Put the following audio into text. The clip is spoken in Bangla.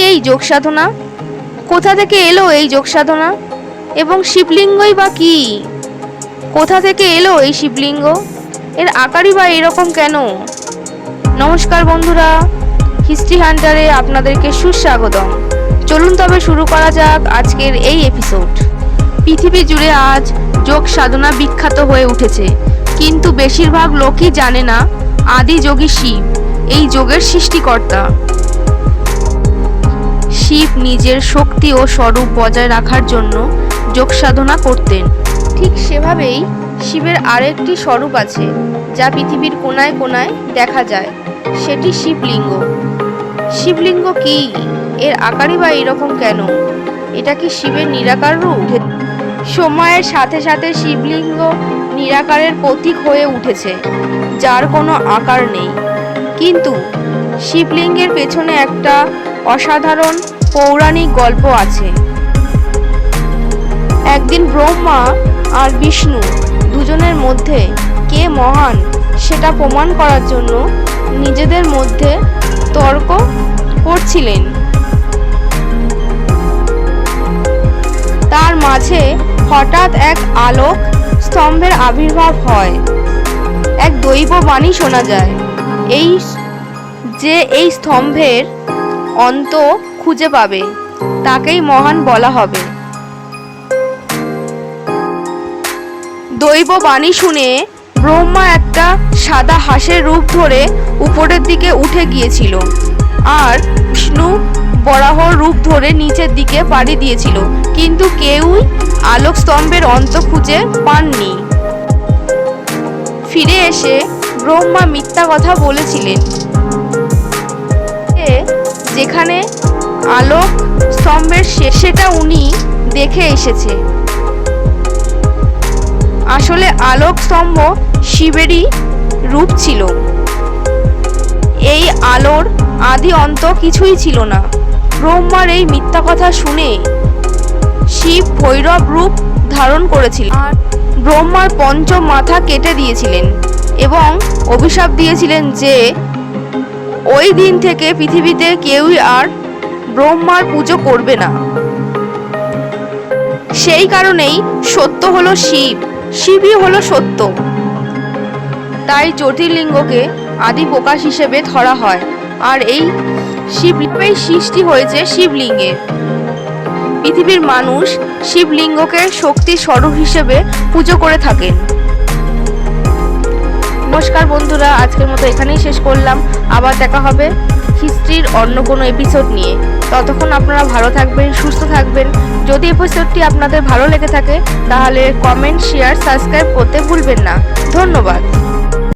এই যোগ সাধনা? কোথা থেকে এলো এই যোগ সাধনা? এবং শিবলিঙ্গই বা কি? কোথা থেকে এলো এই শিবলিঙ্গ? এর আকারই বা এরকম কেন? নমস্কার বন্ধুরা, হিস্ট্রি হান্টারে আপনাদেরকে সুস্বাগতম। চলুন তবে শুরু করা যাক আজকের এই এপিসোড। পৃথিবী জুড়ে আজ যোগ সাধনা বিখ্যাত হয়ে উঠেছে। কিন্তু বেশিরভাগ লোকই জানে না, আদি যোগী শিব, এই যোগের সৃষ্টিকর্তা। শিব নিজের শক্তি ও স্বরূপ বজায় রাখার জন্য যোগ সাধনা করতেন। ঠিক সেভাবেই শিবের আরেকটি স্বরূপ আছে, যা পৃথিবীর কোনায় কোনায় দেখা যায়, সেটি শিবলিঙ্গ। শিবলিঙ্গ কি? এর আকারই বা এরকম কেন? এটা কি শিবের নিরাকার রূপ? সময়ের সাথে সাথে শিবলিঙ্গ নিরাকারের প্রতীক হয়ে উঠেছে, যার কোনো আকার নেই। কিন্তু শিবলিঙ্গের পেছনে একটা অসাধারণ পৌরাণিক গল্প আছে। একদিন ব্রহ্মা আর বিষ্ণু দুজনের মধ্যে কে মহান সেটা প্রমাণ করার জন্য নিজেদের মধ্যে তর্ক করছিলেন। তার মাঝে হঠাৎ এক আলোক স্তম্ভের আবির্ভাব হয়। এক দৈব বাণী শোনা যায়, এই যে এই স্তম্ভের অন্ত খুঁজে পাবে, তাকেই মহান বলা হবে। দৈব বাণী শুনে ব্রহ্মা একটা সাদা হাঁসের রূপ ধরে উপরের দিকে উঠে গিয়েছিল আর বিষ্ণু বরাহর রূপ ধরে নিচের দিকে পাড়ি দিয়েছিল, কিন্তু কেউই আলোক স্তম্ভের অন্ত খুঁজে পাননি। ফিরে এসে ব্রহ্মা মিথ্যা কথা বলেছিলেন যেখানে আলোক স্তম্ভের শেষেটা উনি দেখে এসেছে। আসলে আলোক স্তম্ভ শিবেরই রূপ ছিল। এই আলোর আদি অন্ত কিছুই ছিল না। ব্রহ্মার এই মিথ্যা কথা শুনে শিব ভৈরব রূপ ধারণ করেছিল আর ব্রহ্মার পঞ্চম মাথা কেটে দিয়েছিলেন এবং অভিশাপ দিয়েছিলেন যে ওই দিন থেকে পৃথিবীতে কেউই আর ব্রহ্মার পুজো করবে না। সেই কারণেই সত্য হলো শিব, শিবই হলো সত্য। তাই জ্যোতির্লিঙ্গকে আদি প্রকাশ হিসেবে ধরা হয়। আর এই শিবলিঙ্গেই সৃষ্টি হয়েছে শিবলিঙ্গের পৃথিবীর মানুষ শিবলিঙ্গকে শক্তির স্বরূপ হিসেবে পুজো করে থাকেন। নমস্কার বন্ধুরা, আজকের মতো এখানেই শেষ করলাম। আবার দেখা হবে হিস্ট্রির অন্য কোনো এপিসোড নিয়ে। ততক্ষণ আপনারা ভালো থাকবেন, সুস্থ থাকবেন। যদি এপিসোডটি আপনাদের ভালো লেগে থাকে, তাহলে কমেন্ট শেয়ার সাবস্ক্রাইব করতে ভুলবেন না। ধন্যবাদ।